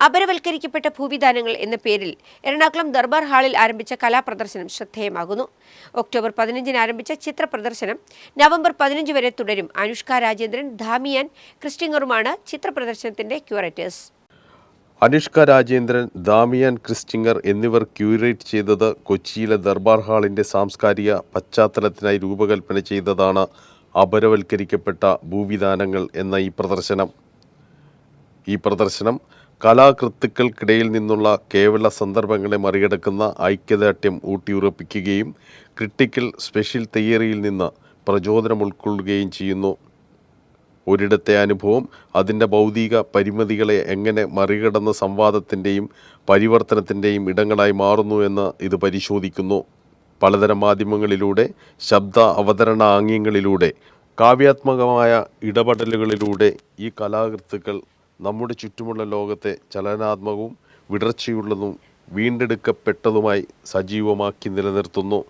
അപരവൽക്കരിക്കപ്പെട്ട ഭൂവിധാനങ്ങൾ എന്ന പേരിൽ എറണാകുളം ദർബാർ ഹാളിൽ ആരംഭിച്ച കലാപ്രദർശനം ശ്രദ്ധേയമാകുന്നു. ഒക്ടോബർ പതിനഞ്ചിന് ആരംഭിച്ച ചിത്രപ്രദർശനം നവംബർ പതിനഞ്ച് വരെ തുടരും. അനുഷ്ക രാജേന്ദ്രൻ ധാമിയാൻ ക്രിസ്റ്റിങ്ങറുമാണ് ചിത്ര പ്രദർശനത്തിന്റെ curators. Anushka Rajendran Damian Christinger എന്നിവർ ക്യൂറേറ്റ് ചെയ്തത് കൊച്ചിയിലെ ദർബാർ ഹാളിന്റെ സാംസ്കാരിക പശ്ചാത്തലത്തിനായി രൂപകൽപ്പന ചെയ്തതാണ് അപരവൽക്കരിക്കപ്പെട്ട ഭൂവിധാനങ്ങൾ എന്ന ഈ പ്രദർശനം. ഈ പ്രദർശനം കലാകൃത്തുക്കൾക്കിടയിൽ നിന്നുള്ള കേവല സന്ദർഭങ്ങളെ മറികടക്കുന്ന ഐക്യദാർഢ്യം ഊട്ടിയുറപ്പിക്കുകയും ക്രിട്ടിക്കൽ സ്പെഷ്യൽ തിയറിയിൽ നിന്ന് പ്രചോദനം ഉൾക്കൊള്ളുകയും ചെയ്യുന്നു. ഒരിടത്തെ അനുഭവം അതിന്റെ ഭൗതിക പരിമിതികളെ എങ്ങനെ മറികടന്ന് സംവാദത്തിന്റെയും പരിവർത്തനത്തിന്റെയും ഇടങ്ങളായി മാറുന്നു എന്ന് ഇത് പരിശോധിക്കുന്നു. പലതരം മാധ്യമങ്ങളിലൂടെ ശബ്ദ അവതരണ ആംഗ്യങ്ങളിലൂടെ കാവ്യാത്മകമായ ഇടപെടലുകളിലൂടെ ഈ കലാകൃത്തുക്കൾ നമ്മുടെ ചുറ്റുമുള്ള ലോകത്തെ ചലനാത്മകവും വിടർച്ചയുള്ളതും വീണ്ടെടുക്കപ്പെട്ടതുമായി സജീവമാക്കി നിലനിർത്തുന്നു.